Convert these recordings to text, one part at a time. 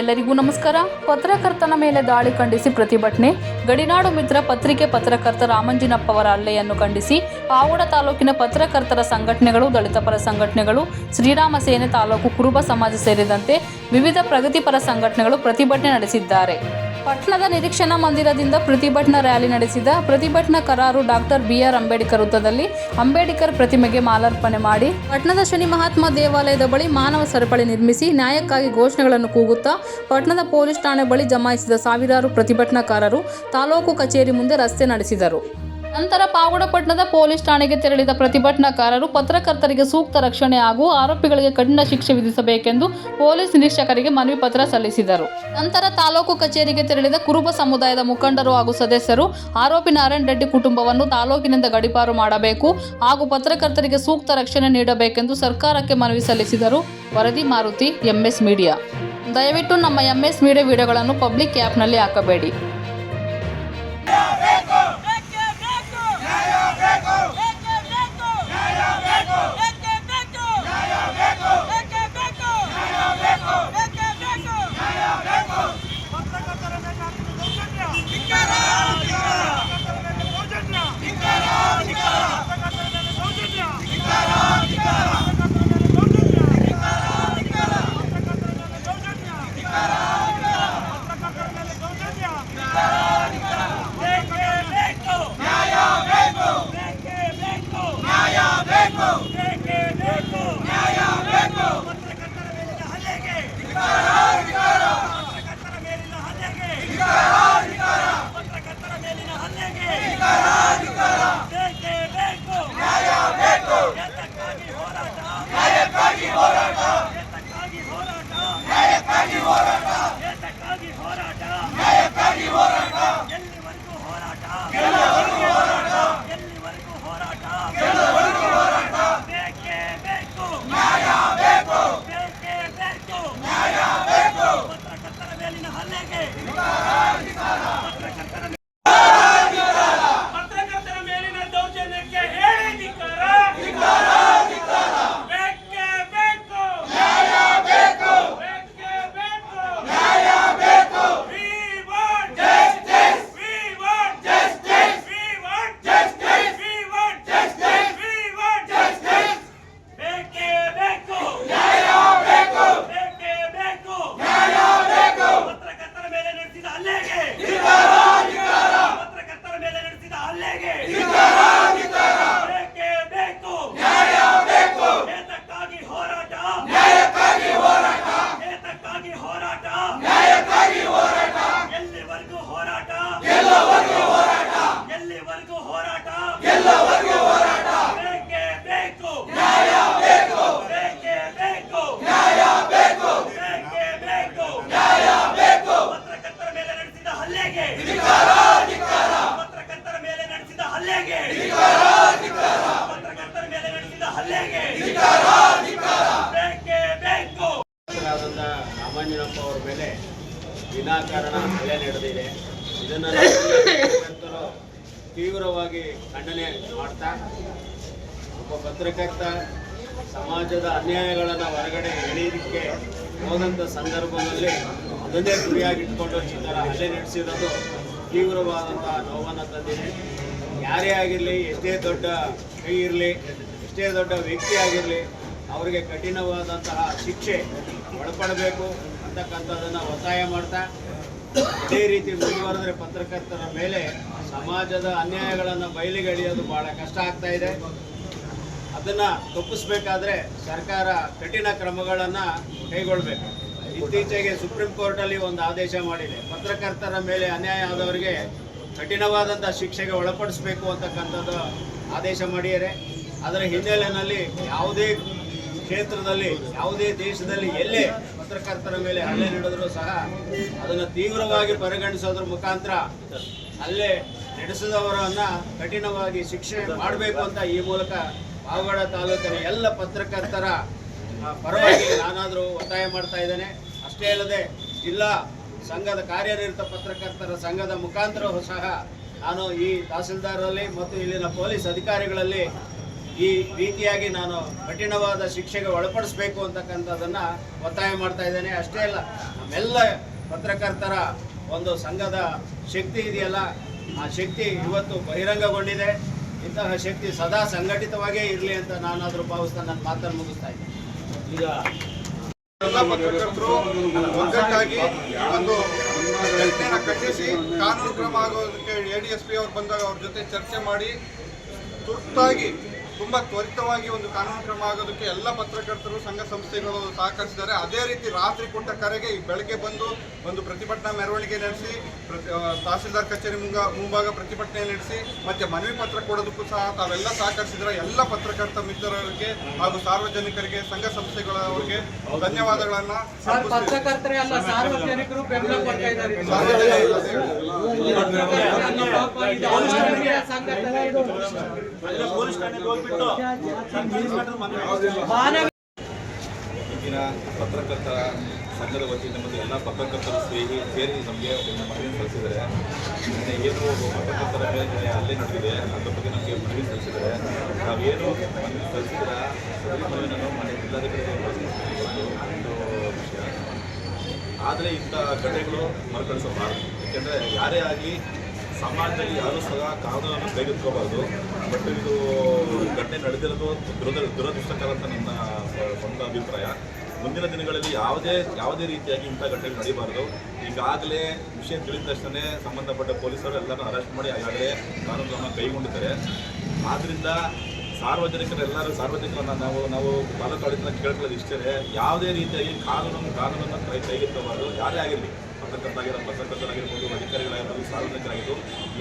ಎಲ್ಲರಿಗೂ ನಮಸ್ಕಾರ. ಪತ್ರಕರ್ತನ ಮೇಲೆ ದಾಳಿ ಖಂಡಿಸಿ ಪ್ರತಿಭಟನೆ. ಗಡಿನಾಡು ಮಿತ್ರ ಪತ್ರಿಕೆ ಪತ್ರಕರ್ತ ರಾಮಂಜಿನಪ್ಪ ಅವರ ಹಲ್ಲೆಯನ್ನು ಖಂಡಿಸಿ ಪಾವಡ ತಾಲೂಕಿನ ಪತ್ರಕರ್ತರ ಸಂಘಟನೆಗಳು, ದಲಿತ ಪರ ಸಂಘಟನೆಗಳು, ಶ್ರೀರಾಮ ಸೇನೆ ತಾಲೂಕು ಕುರುಬ ಸಮಾಜ ಸೇರಿದಂತೆ ವಿವಿಧ ಪ್ರಗತಿಪರ ಸಂಘಟನೆಗಳು ಪ್ರತಿಭಟನೆ ನಡೆಸಿದ್ದಾರೆ. ಪಟ್ಟಣದ ನಿರೀಕ್ಷಣಾ ಮಂದಿರದಿಂದ ಪ್ರತಿಭಟನಾ ರ್ಯಾಲಿ ನಡೆಸಿದ ಪ್ರತಿಭಟನಾಕಾರರು ಡಾಕ್ಟರ್ ಬಿ ಆರ್ ಅಂಬೇಡ್ಕರ್ ವೃತ್ತದಲ್ಲಿ ಅಂಬೇಡ್ಕರ್ ಪ್ರತಿಮೆಗೆ ಮಾಲಾರ್ಪಣೆ ಮಾಡಿ ಪಟ್ಟಣದ ಶನಿ ಮಹಾತ್ಮ ದೇವಾಲಯದ ಬಳಿ ಮಾನವ ಸರಪಳಿ ನಿರ್ಮಿಸಿ ನ್ಯಾಯಕ್ಕಾಗಿ ಘೋಷಣೆಗಳನ್ನು ಕೂಗುತ್ತಾ ಪಟ್ಟಣದ ಪೊಲೀಸ್ ಠಾಣೆ ಬಳಿ ಜಮಾಯಿಸಿದ ಸಾವಿರಾರು ಪ್ರತಿಭಟನಾಕಾರರು ತಾಲೂಕು ಕಚೇರಿ ಮುಂದೆ ರಸ್ತೆ ನಡೆಸಿದರು. ನಂತರ ಪಾವಗಡಪಟ್ಟಣದ ಪೊಲೀಸ್ ಠಾಣೆಗೆ ತೆರಳಿದ ಪ್ರತಿಭಟನಾಕಾರರು ಪತ್ರಕರ್ತರಿಗೆ ಸೂಕ್ತ ರಕ್ಷಣೆ ಹಾಗೂ ಆರೋಪಿಗಳಿಗೆ ಕಠಿಣ ಶಿಕ್ಷೆ ವಿಧಿಸಬೇಕೆಂದು ಪೊಲೀಸ್ ನಿರೀಕ್ಷಕರಿಗೆ ಮನವಿ ಪತ್ರ ಸಲ್ಲಿಸಿದರು. ನಂತರ ತಾಲೂಕು ಕಚೇರಿಗೆ ತೆರಳಿದ ಕುರುಬ ಸಮುದಾಯದ ಮುಖಂಡರು ಹಾಗೂ ಸದಸ್ಯರು ಆರೋಪಿ ನಾರಾಯಣ ರೆಡ್ಡಿ ಕುಟುಂಬವನ್ನು ತಾಲೂಕಿನಿಂದ ಗಡಿಪಾರು ಮಾಡಬೇಕು ಹಾಗೂ ಪತ್ರಕರ್ತರಿಗೆ ಸೂಕ್ತ ರಕ್ಷಣೆ ನೀಡಬೇಕೆಂದು ಸರ್ಕಾರಕ್ಕೆ ಮನವಿ ಸಲ್ಲಿಸಿದರು. ವರದಿ ಮಾರುತಿ ಎಂಎಸ್ ಮೀಡಿಯಾ. ದಯವಿಟ್ಟು ನಮ್ಮ ಎಂಎಸ್ ಮೀಡಿಯಾ ವಿಡಿಯೋಗಳನ್ನು ಪಬ್ಲಿಕ್ ಆ್ಯಪ್ನಲ್ಲಿ ಹಾಕಬೇಡಿ. ಅನ್ಯಾಯಗಳನ್ನು ಹೊರಗಡೆ ಎಳೆಯೋದಕ್ಕೆ ಹೋದಂಥ ಸಂದರ್ಭದಲ್ಲಿ ಅದನ್ನೇ ಗುರಿಯಾಗಿಟ್ಕೊಂಡು ಜನರ ಹಲ್ಲೆ ನಡೆಸಿರೋದು ತೀವ್ರವಾದಂತಹ ನೋವನ್ನು ತಂದಿದೆ. ಯಾರೇ ಆಗಿರಲಿ, ಎಷ್ಟೇ ದೊಡ್ಡ ಕೈ ಇರಲಿ, ಎಷ್ಟೇ ದೊಡ್ಡ ವ್ಯಕ್ತಿ ಆಗಿರಲಿ, ಅವರಿಗೆ ಕಠಿಣವಾದಂತಹ ಶಿಕ್ಷೆ ಒಳಪಡಬೇಕು ಅಂತಕ್ಕಂಥದ್ದನ್ನು ಒತ್ತಾಯ ಮಾಡ್ತಾ, ಅದೇ ರೀತಿ ಮುಂದುವರೆದ್ರೆ ಪತ್ರಕರ್ತರ ಮೇಲೆ ಸಮಾಜದ ಅನ್ಯಾಯಗಳನ್ನು ಬಯಲಿಗೆ ಎಳೆಯೋದು ಬಹಳ ಕಷ್ಟ ಆಗ್ತಾ ಇದೆ. ಅದನ್ನ ತಪ್ಪಿಸ್ಬೇಕಾದ್ರೆ ಸರ್ಕಾರ ಕಠಿಣ ಕ್ರಮಗಳನ್ನು ಕೈಗೊಳ್ಬೇಕು. ಇತ್ತೀಚೆಗೆ ಸುಪ್ರೀಂ ಕೋರ್ಟಲ್ಲಿ ಒಂದು ಆದೇಶ ಮಾಡಿದೆ. ಪತ್ರಕರ್ತರ ಮೇಲೆ ಅನ್ಯಾಯ ಆದವರಿಗೆ ಕಠಿಣವಾದಂಥ ಶಿಕ್ಷೆಗೆ ಒಳಪಡಿಸಬೇಕು ಅಂತಕ್ಕಂಥದ್ದು ಆದೇಶ ಮಾಡಿದರೆ ಅದರ ಹಿನ್ನೆಲೆಯಲ್ಲಿ ಯಾವುದೇ ಕ್ಷೇತ್ರದಲ್ಲಿ, ಯಾವುದೇ ದೇಶದಲ್ಲಿ ಎಲ್ಲೇ ಪತ್ರಕರ್ತರ ಮೇಲೆ ಹಲ್ಲೆ ನಡೆದರೂ ಸಹ ಅದನ್ನು ತೀವ್ರವಾಗಿ ಪರಿಗಣಿಸೋದ್ರ ಮುಖಾಂತರ ಅಲ್ಲೇ ನಡೆಸಿದವರನ್ನ ಕಠಿಣವಾಗಿ ಶಿಕ್ಷೆ ಮಾಡಬೇಕು ಅಂತ ಈ ಮೂಲಕ ಪಾವಗಡ ತಾಲೂಕಿನ ಎಲ್ಲ ಪತ್ರಕರ್ತರ ಪರವಾಗಿ ನಾನಾದರೂ ಒತ್ತಾಯ ಮಾಡ್ತಾ ಇದ್ದೇನೆ. ಅಷ್ಟೇ ಅಲ್ಲದೆ ಜಿಲ್ಲಾ ಸಂಘದ ಕಾರ್ಯನಿರತ ಪತ್ರಕರ್ತರ ಸಂಘದ ಮುಖಾಂತರವೂ ಸಹ ನಾನು ಈ ತಹಸೀಲ್ದಾರರಲ್ಲಿ ಮತ್ತು ಇಲ್ಲಿನ ಪೊಲೀಸ್ ಅಧಿಕಾರಿಗಳಲ್ಲಿ ಈ ರೀತಿಯಾಗಿ ನಾನು ಕಠಿಣವಾದ ಶಿಕ್ಷೆಗೆ ಒಳಪಡಿಸಬೇಕು ಅಂತಕ್ಕಂಥದ್ದನ್ನು ಒತ್ತಾಯ ಮಾಡ್ತಾ ಇದ್ದೇನೆ. ಅಷ್ಟೇ ಅಲ್ಲ ನಮ್ಮ ನಮ್ಮೆಲ್ಲ ಪತ್ರಕರ್ತರ ಒಂದು ಸಂಘದ ಶಕ್ತಿ ಇದೆಯಲ್ಲ, ಆ ಶಕ್ತಿ ಇವತ್ತು ಬಹಿರಂಗಗೊಂಡಿದೆ. ಇಂತಹ ಶಕ್ತಿ ಸದಾ ಸಂಘಟಿತವಾಗೇ ಇರಲಿ ಅಂತ ನಾನಾದರೂ ಭಾವಿಸ್ತಾ ನನ್ನ ಮಾತನ್ನು ಮುಗಿಸ್ತಾ ಇದ್ದೀನಿ. ಈಗ ಪತ್ರಕರ್ತರು ಒಗ್ಗಟ್ಟಾಗಿ ಒಂದು ಕಾನೂನು ಕ್ರಮ ಆಗೋದಕ್ಕೆ ಎ ಡಿ ಎಸ್ ಪಿ ಅವ್ರು ಬಂದಾಗ ಅವ್ರ ಜೊತೆ ಚರ್ಚೆ ಮಾಡಿ ತುರ್ತಾಗಿ ತುಂಬ ತ್ವರಿತವಾಗಿ ಒಂದು ಕಾನೂನು ಕ್ರಮ ಆಗೋದಕ್ಕೆ ಎಲ್ಲ ಪತ್ರಕರ್ತರು ಸಂಘ ಸಂಸ್ಥೆಗಳು ಸಹಕರಿಸಿದ್ದಾರೆ ಅದೇ ರೀತಿ ರಾತ್ರಿ ಕೊಟ್ಟ ಕರೆಗೆ ಈ ಬೆಳಗ್ಗೆ ಬಂದು ಒಂದು ಪ್ರತಿಭಟನಾ ಮೆರವಣಿಗೆ ನಡೆಸಿ ತಹಸೀಲ್ದಾರ್ ಕಚೇರಿ ಮುಂಗ ಮುಂಭಾಗ ಪ್ರತಿಭಟನೆ ನಡೆಸಿ ಮತ್ತೆ ಮನವಿ ಪತ್ರ ಕೊಡೋದಕ್ಕೂ ಸಹ ತಾವೆಲ್ಲ ಸಹಕರಿಸಿದ್ರೆ ಎಲ್ಲ ಪತ್ರಕರ್ತ ಮಿತ್ರರಿಗೆ ಹಾಗೂ ಸಾರ್ವಜನಿಕರಿಗೆ ಸಂಘ ಸಂಸ್ಥೆಗಳವರಿಗೆ ಧನ್ಯವಾದಗಳನ್ನ ಸಾರ್ವಜನಿಕರು ಪತ್ರಕರ್ತರ ಸಂಘದ ವತಿಯಿಂದ ಮತ್ತು ಎಲ್ಲ ಪತ್ರಕರ್ತರ ಸೇರಿ ಸೇರಿ ನಮಗೆ ಮನವಿ ಸಲ್ಲಿಸಿದ್ದಾರೆ. ಏನು ಪತ್ರಕರ್ತರ ಮೇಲೆ ಅಲ್ಲೇ ನಡೆದಿದೆ, ಅದ್ರ ಬಗ್ಗೆ ನಮಗೆ ಮನವಿ ಸಲ್ಲಿಸಿದ್ದಾರೆ. ನಾವೇನು ಮನವಿ ಸಲ್ಲಿಸಿದ್ರ ಸದರಿ ಮನವಿಯನ್ನು ಮನೆ ಕಳಿಸ್ಕೊಡ್ತೀವಿ ಒಂದು ವಿಷಯ. ಆದರೆ ಇಂಥ ಘಟನೆಗಳು ಮರುಕಳಿಸಬಾರದು ಯಾಕೆಂದರೆ ಯಾರೇ ಆಗಲಿ ಸಮಾಜದಲ್ಲಿ ಯಾರು ಸಹ ಕಾನೂನನ್ನು ಕೈಗೆತ್ಕೋಬಾರ್ದು ಬಟ್ ಇದು ಘಟನೆ ನಡೆದಿರೋದು ದುರದ, ದುರದೃಷ್ಟಕರ ಅಂತ ನನ್ನ ಸ್ವ- ಸ್ವಂತ ಅಭಿಪ್ರಾಯ. ಮುಂದಿನ ದಿನಗಳಲ್ಲಿ ಯಾವುದೇ ಯಾವುದೇ ರೀತಿಯಾಗಿ ಇಂಥ ಘಟನೆ ನಡೀಬಾರ್ದು. ಈಗಾಗಲೇ ವಿಷಯ ತಿಳಿದ ತಕ್ಷಣ ಸಂಬಂಧಪಟ್ಟ ಪೊಲೀಸರು ಎಲ್ಲರನ್ನೂ ಅರೆಸ್ಟ್ ಮಾಡಿ ಈಗಾಗಲೇ ಕಾನೂನು ಕ್ರಮ ಕೈಗೊಂಡಿದ್ದಾರೆ. ಆದ್ದರಿಂದ ಸಾರ್ವಜನಿಕರೆಲ್ಲರೂ, ಸಾರ್ವಜನಿಕರನ್ನ ನಾವು ನಾವು ಆಡಳಿತ ಕೇಳ್ಕೊಳ್ಳೋದು ಇಷ್ಟೇ ಯಾವುದೇ ರೀತಿಯಾಗಿ ಕಾನೂನು ಕಾನೂನನ್ನು ಕೈ ಕೈಗೆತ್ತಬಾರ್ದು ಯಾರೇ ಆಗಿರಲಿ. ಆಗಿರೋ ಪತ್ರಕರ್ತರಾಗಿರ್ಬೋದು ಅಧಿಕಾರಿಗಳಾಗಿರ್ಬೋದು ಸಾರ್ವಜನಿಕರಾಗಿದ್ದು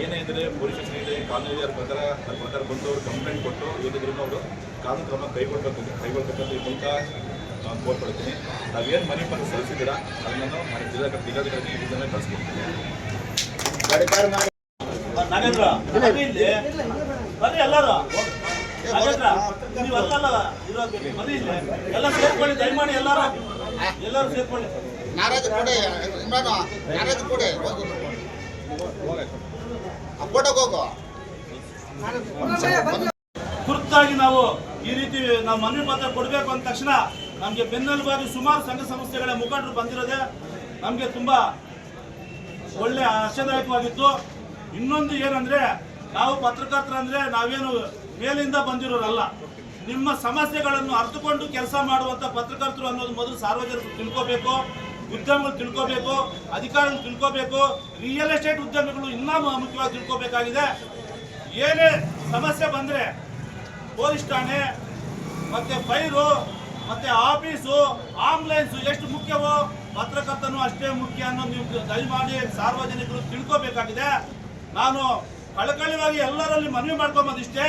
ಏನೇ ಇದ್ರೆ ಪೊಲೀಸ್ ಸ್ಟೇಷನ್ ಇದೆ ಕಾನೂನು ಇದೆ ಅದ್ರ ಪ್ರಕಾರ ಅದ್ರ ಪ್ರಕಾರ ಬಂದು ಅವರು ಕಂಪ್ಲೇಂಟ್ ಕೊಟ್ಟು ಏನಿದ್ರು ಅವರು ಕಾನೂನು ಕ್ರಮ ಕೈಗೊಳ್ಬೇಕು ಕೈಗೊಳ್ಬೇಕಂತ ಈ ಮೂಲಕ ನಾನು ಕೋರ್ಕೊಳ್ತೀನಿ ನಾವೇನು ಮನೆ ಪತ್ರ ಸಲ್ಲಿಸಿದ್ದೀರಾ ಅದನ್ನು ಮನೆ ಜಿಲ್ಲಾ ಜಿಲ್ಲಾಧಿಕಾರಿ ಇದನ್ನೇ ದಿನ ಕಳಿಸ್ಕೊಡ್ತೀನಿ. ನಾಗೇಂದ್ರ ಬರ್ರಿ ಎಲ್ಲರೂ. ನಾಗೇಂದ್ರ ನೀವು ಎಲ್ಲ ಇರೋದು ಬರ್ರಿ ಇಲ್ಲಿ. ಎಲ್ಲ ಸೇರ್ಕೊಳ್ಳಿ ದಯಮಾಡಿ ಎಲ್ಲರೂ. ಎಲ್ಲರೂ ಸೇರ್ಕೊಳ್ಳಿ. ನಾರಾಜ ಕೊಡೆ ನಾರಾಜ್ ಕೊಡಿ. ತುರ್ತಾಗಿ ನಾವು ಈ ರೀತಿ ನಾವು ಮನವಿ ಪತ್ರ ಕೊಡಬೇಕು ಅಂದ ತಕ್ಷಣ ನಮಗೆ ಬೆನ್ನೆಲುಬಾಗಿ ಸುಮಾರು ಸಂಘ ಸಂಸ್ಥೆಗಳ ಮುಖಂಡರು ಬಂದಿರೋದೆ ನಮಗೆ ತುಂಬಾ ಒಳ್ಳೆ ಆಶಾದಾಯಕವಾಗಿತ್ತು. ಇನ್ನೊಂದು ಏನಂದ್ರೆ, ನಾವು ಪತ್ರಕರ್ತರಂದ್ರೆ ನಾವೇನು ಮೇಲಿಂದ ಬಂದಿರೋರಲ್ಲ. ನಿಮ್ಮ ಸಮಸ್ಯೆಗಳನ್ನು ಅರ್ಥಕೊಂಡು ಕೆಲಸ ಮಾಡುವಂತ ಪತ್ರಕರ್ತರು ಅನ್ನೋದು ಮೊದಲು ಸಾರ್ವಜನಿಕರು ತಿಳ್ಕೋಬೇಕು. ಉದ್ಯಮಗಳು ತಿಳ್ಕೋಬೇಕು ಅಧಿಕಾರಿಗಳು ತಿಳ್ಕೋಬೇಕು ರಿಯಲ್ ಎಸ್ಟೇಟ್ ಉದ್ಯಮಿಗಳು ಇನ್ನೂ ಮುಖ್ಯವಾಗಿ ತಿಳ್ಕೋಬೇಕಾಗಿದೆ. ಏನೇ ಸಮಸ್ಯೆ ಬಂದರೆ ಪೊಲೀಸ್ ಠಾಣೆ, ಮತ್ತೆ ಫೈರು, ಮತ್ತೆ ಆಫೀಸು, ಆಂಬುಲೆನ್ಸ್, ಎಷ್ಟು ಮುಖ್ಯವೋ ಪತ್ರಕರ್ತನು ಅಷ್ಟೇ ಮುಖ್ಯ ಅನ್ನೋ ನೀವು ದಯಮಾಡಿ ಸಾರ್ವಜನಿಕರು ತಿಳ್ಕೋಬೇಕಾಗಿದೆ. ನಾನು ಕಳಕಳಿಯಾಗಿ ಎಲ್ಲರಲ್ಲಿ ಮನವಿ ಮಾಡ್ಕೊಂಬಂದಿಷ್ಟೇ.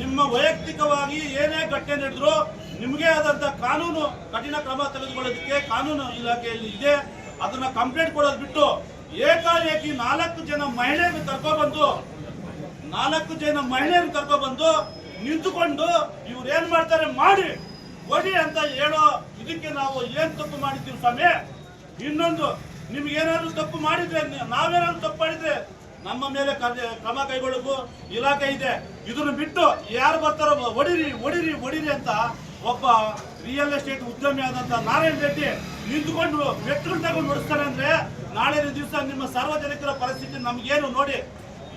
ನಿಮ್ಮ ವೈಯಕ್ತಿಕವಾಗಿ ಏನೇ ಘಟನೆ ನಡೆದ್ರು ನಿಮಗೆ ಆದಂತ ಕಾನೂನು ಕಠಿಣ ಕ್ರಮ ತೆಗೆದುಕೊಳ್ಳೋದಕ್ಕೆ ಕಾನೂನು ಇಲಾಖೆಯಲ್ಲಿ ಇದೆ. ಅದನ್ನ ಕಂಪ್ಲೇಂಟ್ ಕೊಡೋದು ಬಿಟ್ಟು ಏಕಾಏಕಿ ನಾಲ್ಕು ಜನ ಮಹಿಳೆಯರು ಕರ್ಕೊಬಂದು ನಾಲ್ಕು ಜನ ಮಹಿಳೆಯರು ಕರ್ಕೊಬಂದು ನಿಂತುಕೊಂಡು ಇವ್ರು ಏನ್ ಮಾಡ್ತಾರೆ ಮಾಡಿ, ಕೊಡಿ ಅಂತ ಹೇಳೋ ಇದಕ್ಕೆ ನಾವು ಏನ್ ತಪ್ಪು ಮಾಡಿದ್ದೀವಿ ಸ್ವಾಮಿ? ಇನ್ನೊಂದು, ನಿಮ್ಗೆ ಏನಾದ್ರು ತಪ್ಪು ಮಾಡಿದ್ರೆ, ನಾವೇನಾದ್ರು ತಪ್ಪು ಮಾಡಿದ್ರೆ ನಮ್ಮ ಮೇಲೆ ಕ್ರಮ ಕೈಗೊಳ್ಳಬೇಕು ಇಲಾಖೆ ಇದೆ. ಇದನ್ನು ಬಿಟ್ಟು ಯಾರು ಬರ್ತಾರೋ ಹೊಡಿರಿ ಹೊಡಿರಿ ಹೊಡಿರಿ ಅಂತ ಒಬ್ಬ ರಿಯಲ್ ಎಸ್ಟೇಟ್ ಉದ್ಯಮಿ ಆದಂತ ನಾರಾಯಣ ರೆಡ್ಡಿ ನಿಂತುಕೊಂಡು ಮೆಟ್ಗಳು ತಗೊಂಡು ನಡೆಸ್ತಾರೆ ಅಂದ್ರೆ ನಾಳೆ ದಿವಸ ನಿಮ್ಮ ಸಾರ್ವಜನಿಕರ ಪರಿಸ್ಥಿತಿ ನಮ್ಗೇನು ನೋಡಿ?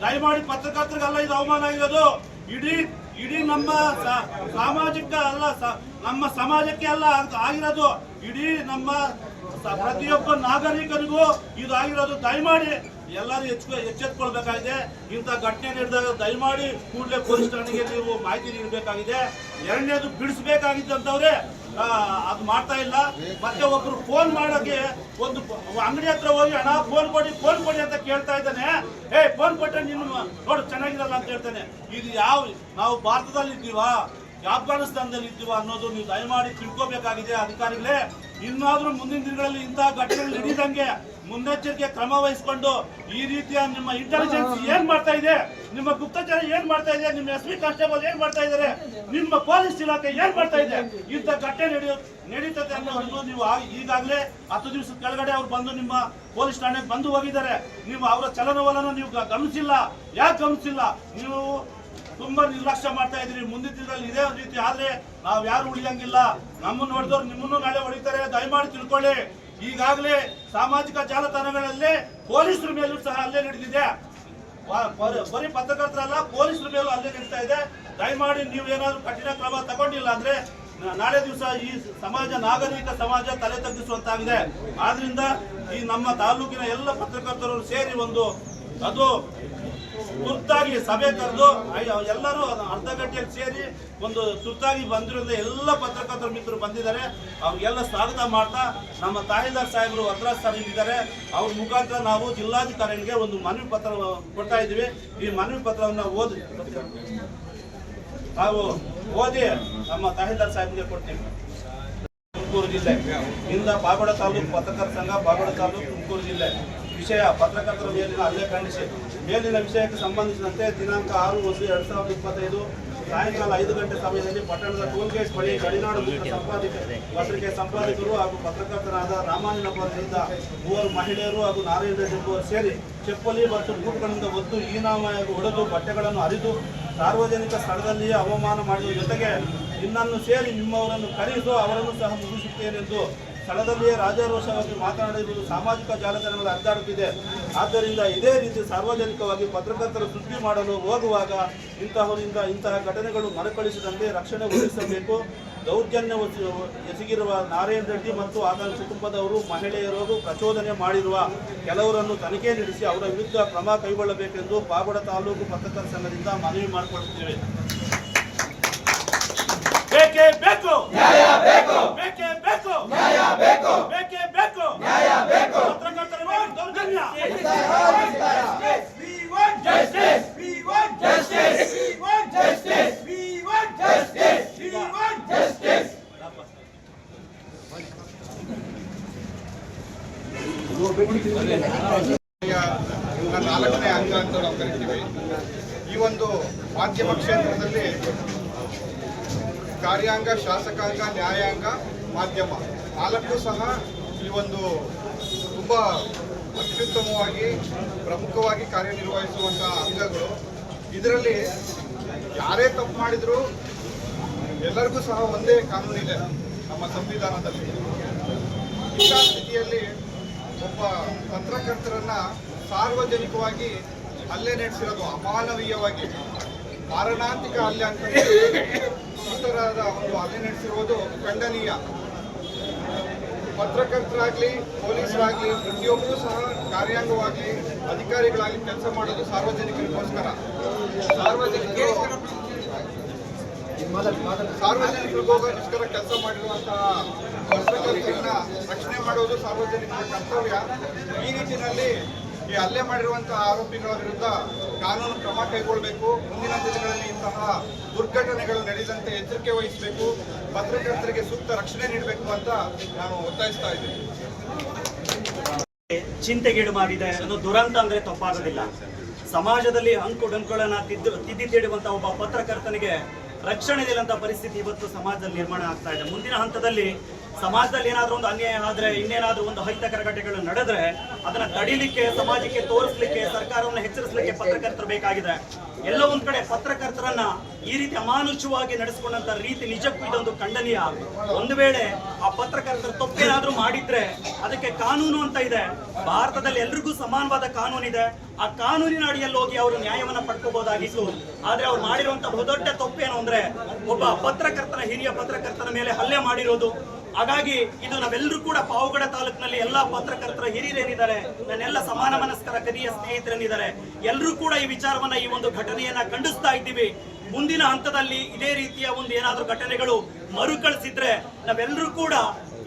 ದಯಮಾಡಿ ಪತ್ರಕರ್ತರಿಗೆಲ್ಲ ಇದು ಅವಮಾನ ಆಗಿರೋದು. ಇಡೀ ಇಡೀ ನಮ್ಮ ಸಾಮಾಜಿಕ ಅಲ್ಲ ನಮ್ಮ ಸಮಾಜಕ್ಕೆ ಅಲ್ಲ ಆಗಿರೋದು. ಇಡೀ ನಮ್ಮ ಪ್ರತಿಯೊಬ್ಬ ನಾಗರಿಕರಿಗೂ ಇದು ಆಗಿರೋದು. ದಯಮಾಡಿ ಎಲ್ಲರೂ ಹೆಚ್ಚು ಎಚ್ಚೆತ್ಕೊಳ್ಬೇಕಾಗಿದೆ. ಇಂಥ ಘಟನೆ ನಡೆದಾಗ ದಯಮಾಡಿ ಕೂಡಲೇ ಪೊಲೀಸ್ ಠಾಣೆಗೆ ನೀವು ಮಾಹಿತಿ ನೀಡಬೇಕಾಗಿದೆ. ಎರಡನೇದು ಬಿಡಿಸಬೇಕಾಗಿದ್ದಂಥವ್ರೆ ಅದು ಮಾಡ್ತಾ ಇಲ್ಲ. ಮತ್ತೆ ಒಬ್ರು ಫೋನ್ ಮಾಡೋಕೆ ಒಂದು ಅಂಗಡಿ ಹತ್ರ ಹೋಗಿ ಹಣ ಫೋನ್ ಕೊಡಿ ಫೋನ್ ಕೊಡಿ ಅಂತ ಕೇಳ್ತಾ ಇದ್ದಾನೆ. ಏ, ಫೋನ್ ಕೊಟ್ಟರೆ ನಿನ್ನ ನೋಡು, ಚೆನ್ನಾಗಿರಲ್ಲ ಅಂತ ಹೇಳ್ತಾನೆ. ಇದು ಯಾವ, ನಾವು ಭಾರತದಲ್ಲಿ ಇದ್ದೀವಾ? ಅಫ್ಘಾನಿಸ್ತಾನದಲ್ಲಿ ಇದ್ದೀವ ಅನ್ನೋದು ನೀವು ದಯಮಾಡಿ ತಿಳ್ಕೋಬೇಕಾಗಿದೆ ಅಧಿಕಾರಿಗಳೇ. ಇನ್ನಾದ್ರೂ ಮುಂದಿನ ದಿನಗಳಲ್ಲಿ ಇಂತಹ ಘಟನೆಗಳು ನಡೀದಂಗೆ ಮುನ್ನೆಚ್ಚರಿಕೆ ಕ್ರಮ ವಹಿಸಿಕೊಂಡು ಈ ರೀತಿಯ ನಿಮ್ಮ ಇಂಟೆಲಿಜೆನ್ಸ್ ಏನ್ ಮಾಡ್ತಾ ಇದೆ? ನಿಮ್ಮ ಗುಪ್ತಚರ ಏನ್ ಮಾಡ್ತಾ ಇದೆ? ನಿಮ್ಮ ಎಸ್ ಪಿ ಕಾನ್ಸ್ಟೇಬಲ್ ಏನ್ ಮಾಡ್ತಾ ಇದ್ದಾರೆ? ನಿಮ್ಮ ಪೊಲೀಸ್ ಇಲಾಖೆ ಏನ್ ಮಾಡ್ತಾ ಇದೆ? ಇಂಥ ಘಟನೆ ನಡೆಯೋ ನಡೀತದೆ ಅನ್ನೋದನ್ನು ನೀವು ಈಗಾಗಲೇ ಹತ್ತು ದಿವಸದ ಕೆಳಗಡೆ ಅವ್ರು ಬಂದು ನಿಮ್ಮ ಪೊಲೀಸ್ ಠಾಣೆಗೆ ಬಂದು ಹೋಗಿದ್ದಾರೆ. ನೀವು ಅವರ ಚಲನವಲನ ನೀವು ಗಮನಿಸಿಲ್ಲ. ಯಾಕೆ ಗಮನಿಸಿಲ್ಲ? ನೀವು ತುಂಬಾ ನಿರ್ಲಕ್ಷ್ಯ ಮಾಡ್ತಾ ಇದ್ರಿ ಮುಂದಿನ ದಿನದಲ್ಲಿ ಇದೇ ರೀತಿ ಆದ್ರೆ ನಾವ್ ಯಾರು ಉಳಿಯಂಗಿಲ್ಲ. ನಮ್ಮನ್ನು ಹೊಡೆದವ್ರು ನಿಮ್ಮನ್ನು ನಾಳೆ ಹೊಡಿತಾರೆ. ದಯಮಾಡಿ ತಿಳ್ಕೊಳ್ಳಿ. ಈಗಾಗಲೇ ಸಾಮಾಜಿಕ ಜಾಲತಾಣಗಳಲ್ಲಿ ಪೊಲೀಸರ ಮೇಲೂ ಸಹ ಹಲ್ಲೆ ನಡೆದಿದೆ. ಬರೀ ಪತ್ರಕರ್ತರಲ್ಲ, ಪೊಲೀಸರ ಮೇಲೂ ಹಲ್ಲೆ ನಡೀತಾ ಇದೆ. ದಯಮಾಡಿ ನೀವು ಏನಾದರೂ ಕಠಿಣ ಕ್ರಮ ತಗೊಂಡಿಲ್ಲ ಅಂದ್ರೆ ನಾಳೆ ದಿವಸ ಈ ಸಮಾಜ, ನಾಗರಿಕ ಸಮಾಜ ತಲೆ ತಗ್ಗಿಸುವಂತಾಗಿದೆ. ಆದ್ರಿಂದ ಈ ನಮ್ಮ ತಾಲೂಕಿನ ಎಲ್ಲ ಪತ್ರಕರ್ತರು ಸೇರಿ ಒಂದು ಅದು ತುರ್ತಾಗಿ ಸಭೆ ಕರೆದು ಎಲ್ಲರೂ ಅರ್ಧ ಗಂಟೆಯಲ್ಲಿ ಸೇರಿ ಒಂದು ತುರ್ತಾಗಿ ಬಂದಿರೋದ್ರಿಂದ ಎಲ್ಲ ಪತ್ರಕರ್ತರ ಮಿತ್ರರು ಬಂದಿದ್ದಾರೆ. ಅವ್ರಿಗೆಲ್ಲ ಸ್ವಾಗತ ಮಾಡ್ತಾ ನಮ್ಮ ತಹಸೀಲ್ದಾರ್ ಸಾಹೇಬರು ಇದ್ದಾರೆ ಅವ್ರ ಮುಖಾಂತರ ನಾವು ಜಿಲ್ಲಾಧಿಕಾರಿಗಳಿಗೆ ಒಂದು ಮನವಿ ಪತ್ರ ಕೊಡ್ತಾ ಇದ್ದೀವಿ. ಈ ಮನವಿ ಪತ್ರವನ್ನು ಓದಿ ನಾವು ಓದಿ ನಮ್ಮ ತಹಸೀಲ್ದಾರ್ ಸಾಹೇಬ್ಗೆ ಕೊಡ್ತೀವಿ. ತುಮಕೂರು ಜಿಲ್ಲೆ. ಇಂದ ಬಾಗೋಡ ತಾಲೂಕು ಪತ್ರಕರ್ತ ಸಂಘ, ಬಾಗೋಡ ತಾಲೂಕು ತುಮಕೂರು ಜಿಲ್ಲೆ. ವಿಷಯ, ಪತ್ರಕರ್ತರ ಮೇಲಿನ ಹಲ್ಲೆ ಖಂಡಿಸಿ. ಮೇಲಿನ ವಿಷಯಕ್ಕೆ ಸಂಬಂಧಿಸಿದಂತೆ ದಿನಾಂಕ ಆರು ಒಂದು ಎರಡ್ ಸಾವಿರದ ಇಪ್ಪತ್ತೈದು ಸಾಯಂಕಾಲ ಐದು ಗಂಟೆ ಸಮಯದಲ್ಲಿ ಪಟ್ಟಣದ ಟೋಲ್ಗೇಟ್ ಬಳಿ ಗಡಿನಾಡು ಸಂಪಾದಕ, ಪತ್ರಿಕೆ ಸಂಪಾದಕರು ಹಾಗೂ ಪತ್ರಕರ್ತರಾದ ರಾಮಾಯಣಪುರದಿಂದ ಮೂವರು ಮಹಿಳೆಯರು ಹಾಗೂ ನಾರಾಯಣ ಎಂಬುವರು ಸೇರಿ ಚಪ್ಪಲಿ ಮತ್ತು ಬೂಟ್ಗಳಿಂದ ಒದ್ದು ಹೀನಾಮಯಾಗಿ ಹೊಡೆದು ಬಟ್ಟೆಗಳನ್ನು ಹರಿದು ಸಾರ್ವಜನಿಕ ಸ್ಥಳದಲ್ಲಿಯೇ ಅವಮಾನ ಮಾಡಿದ ಜೊತೆಗೆ ನಿನ್ನನ್ನು ಸೇರಿ ನಿಮ್ಮವರನ್ನು ಕರೆಯಿಸು ಅವರನ್ನು ಸಹ ಮುಗಿಸುತ್ತೇನೆಂದು ಸ್ಥಳದಲ್ಲಿಯೇ ರಾಜಾರೋಷವಾಗಿ ಮಾತನಾಡಿರುವುದು ಸಾಮಾಜಿಕ ಜಾಲತಾಣಗಳಲ್ಲಿ ಹರಿದಾಡುತ್ತಿದೆ ಆದ್ದರಿಂದ ಇದೇ ರೀತಿ ಸಾರ್ವಜನಿಕವಾಗಿ ಪತ್ರಕರ್ತರು ಸುದ್ದಿ ಮಾಡಲು ಹೋಗುವಾಗ ಇಂತಹವರಿಂದ ಇಂತಹ ಘಟನೆಗಳು ಮರುಕಳಿಸದಂತೆ ರಕ್ಷಣೆ ಒದಗಿಸಬೇಕು ದೌರ್ಜನ್ಯ ಎಸಗಿರುವ ನಾರಾಯಣ ರೆಡ್ಡಿ ಮತ್ತು ಆತನ ಕುಟುಂಬದವರು ಮಹಿಳೆಯರು ಪ್ರಚೋದನೆ ಮಾಡಿರುವ ಕೆಲವರನ್ನು ತನಿಖೆ ನಡೆಸಿ ಅವರ ವಿರುದ್ಧ ಕ್ರಮ ಕೈಗೊಳ್ಳಬೇಕೆಂದು ಬಾಬಡ ತಾಲೂಕು ಪತ್ರಕರ್ತರ ಸಂಘದಿಂದ ಮನವಿ ಮಾಡಿಕೊಳ್ಳುತ್ತೇವೆ ಬೇಕೇ ಬೇಕು ನ್ಯಾಯ ಬೇಕು ಬೇಕೇ ಬೇಕು ನ್ಯಾಯ ಬೇಕು ಬೇಕೇ ಬೇಕು ನ್ಯಾಯ ಬೇಕು ಪತ್ರಕರ್ತರ ಮೇಲೆ ದೌರ್ಜನ್ಯ We want justice. We want justice. We want justice. We want justice. We want justice. ಈಗ ನಾಲ್ಕನೇ ಅಂಗ ಅಂತ ನಾವು ಕರಿತೀವಿ ಈ ಒಂದು ಮಾಧ್ಯಮ ಕ್ಷೇತ್ರದಲ್ಲಿ ಕಾರ್ಯಾಂಗ, ಶಾಸಕಾಂಗ, ನ್ಯಾಯಾಂಗ, ಮಾಧ್ಯಮ. ನಾಲ್ಕು ಸಹ ಈ ಒಂದು ತುಂಬ ಅತ್ಯುತ್ತಮವಾಗಿ, ಪ್ರಮುಖವಾಗಿ ಕಾರ್ಯನಿರ್ವಹಿಸುವಂತಹ ಅಂಗಗಳು. ಇದರಲ್ಲಿ ಯಾರೇ ತಪ್ಪು ಮಾಡಿದ್ರು ಎಲ್ಲರಿಗೂ ಸಹ ಒಂದೇ ಕಾನೂನಿದೆ ನಮ್ಮ ಸಂವಿಧಾನದಲ್ಲಿ. ಇಂಥ ಸ್ಥಿತಿಯಲ್ಲಿ ಒಬ್ಬ ಪತ್ರಕರ್ತರನ್ನ ಸಾರ್ವಜನಿಕವಾಗಿ ಹಲ್ಲೆ ನಡೆಸಿರೋದು ಅಮಾನವೀಯವಾಗಿ ಮಾರಣಾಂತಿಕ ಹಲ್ಲೆ ಅಂತ ಈ ತರಹದ ಒಂದು ಹಲ್ಲೆ ನಡೆಸಿರುವುದು ಖಂಡನೀಯ. ಪತ್ರಕರ್ತರಾಗ್ಲಿ, ಪೊಲೀಸರಾಗ್ಲಿ, ಪ್ರತಿಯೊಬ್ಬರೂ ಸಹ ಕಾರ್ಯಾಂಗವಾಗಲಿ ಅಧಿಕಾರಿಗಳಾಗಿ ಕೆಲಸ ಮಾಡೋದು ಸಾರ್ವಜನಿಕರಿಗೋಸ್ಕರ. ಸಾರ್ವಜನಿಕರು ಸಾರ್ವಜನಿಕರಿಗೋಸ್ಕರ ಕೆಲಸ ಮಾಡಿರುವಂತಹ ಪತ್ರಕರ್ತರನ್ನ ರಕ್ಷಣೆ ಮಾಡುವುದು ಸಾರ್ವಜನಿಕರ ಕರ್ತವ್ಯ. ಈ ನಿಟ್ಟಿನಲ್ಲಿ ಈ ಹಲ್ಲೆ ಮಾಡಿರುವಂತಹ ಆರೋಪಿಗಳ ವಿರುದ್ಧ ಕಾನೂನು ಕ್ರಮ ಕೈಗೊಳ್ಳಬೇಕು. ಮುಂದಿನ ದಿನಗಳಲ್ಲಿ ಇಂತಹ ದುರ್ಘಟನೆಗಳು ನಡೆದಂತೆ ಎಚ್ಚರಿಕೆ ವಹಿಸಬೇಕು. ಪತ್ರಕರ್ತರಿಗೆ ಸೂಕ್ತ ರಕ್ಷಣೆ ನೀಡಬೇಕು ಅಂತ ನಾನು ಒತ್ತಾಯಿಸ್ತಾ ಇದ್ದೀನಿ. ಚಿಂತೆಗೀಡು ಮಾಡಿದೆ ಅದು ದುರಂತ ಅಂದ್ರೆ ತಪ್ಪಾಗೋದಿಲ್ಲ. ಸಮಾಜದಲ್ಲಿ ಅಂಕು ಡಂಕುಗಳನ್ನ ತಿದ್ದು ತಿದ್ದಿ ಒಬ್ಬ ಪತ್ರಕರ್ತನಿಗೆ ರಕ್ಷಣೆ ಇಲ್ಲಂತ ಪರಿಸ್ಥಿತಿ ಇವತ್ತು ಸಮಾಜದಲ್ಲಿ ನಿರ್ಮಾಣ ಆಗ್ತಾ ಇದೆ. ಮುಂದಿನ ಹಂತದಲ್ಲಿ ಸಮಾಜದಲ್ಲಿ ಏನಾದ್ರೂ ಒಂದು ಅನ್ಯಾಯ ಆದ್ರೆ, ಇನ್ನೇನಾದ್ರೂ ಒಂದು ಅಹಿತಕರ ಘಟನೆಗಳು ನಡೆದ್ರೆ, ಅದನ್ನ ತಡಿಲಿಕ್ಕೆ, ಸಮಾಜಕ್ಕೆ ತೋರಿಸ್ಲಿಕ್ಕೆ, ಸರ್ಕಾರವನ್ನು ಹೆಚ್ಚರಿಸಲಿಕ್ಕೆ ಪತ್ರಕರ್ತರು ಬೇಕಾಗಿದೆ. ಎಲ್ಲೋ ಒಂದ್ ಕಡೆ ಪತ್ರಕರ್ತರನ್ನ ಈ ರೀತಿ ಅಮಾನುಷವಾಗಿ ನಡೆಸಿಕೊಂಡಂತ ರೀತಿ ನಿಜಕ್ಕೂ ಇದೊಂದು ಖಂಡನೀಯ ಒಂದು ವೇಳೆ ಆ ಪತ್ರಕರ್ತರು ತಪ್ಪೇನಾದ್ರೂ ಮಾಡಿದ್ರೆ ಅದಕ್ಕೆ ಕಾನೂನು ಅಂತ ಇದೆ. ಭಾರತದಲ್ಲಿ ಎಲ್ರಿಗೂ ಸಮಾನವಾದ ಕಾನೂನು ಇದೆ. ಆ ಕಾನೂನಿನ ಅಡಿಯಲ್ಲಿ ಹೋಗಿ ಅವರು ನ್ಯಾಯವನ್ನ ಪಡ್ಕೋಬಹುದಾಗಿತ್ತು. ಆದ್ರೆ ಅವ್ರು ಮಾಡಿರುವಂತ ಬಹುದೊಡ್ಡ ತಪ್ಪೇನು ಅಂದ್ರೆ ಒಬ್ಬ ಪತ್ರಕರ್ತನ ಹಿರಿಯ ಪತ್ರಕರ್ತನ ಮೇಲೆ ಹಲ್ಲೆ ಮಾಡಿರೋದು. ಹಾಗಾಗಿ ಇದು ನಾವೆಲ್ಲರೂ ಕೂಡ ಪಾವಗಡ ತಾಲೂಕಿನಲ್ಲಿ ಎಲ್ಲಾ ಪತ್ರಕರ್ತರ ಹಿರಿಯರೇನಿದ್ದಾರೆ, ನನ್ನೆಲ್ಲ ಸಮಾನ ಮನಸ್ಕರ ಕರಿಯ ಸ್ನೇಹಿತರೇನಿದ್ದಾರೆ, ಎಲ್ಲರೂ ಕೂಡ ಈ ವಿಚಾರವನ್ನ ಈ ಒಂದು ಘಟನೆಯನ್ನ ಖಂಡಿಸ್ತಾ ಇದ್ದೀವಿ. ಮುಂದಿನ ಹಂತದಲ್ಲಿ ಇದೇ ರೀತಿಯ ಒಂದು ಏನಾದರೂ ಘಟನೆಗಳು ಮರುಕಳಿಸಿದ್ರೆ ನಾವೆಲ್ಲರೂ ಕೂಡ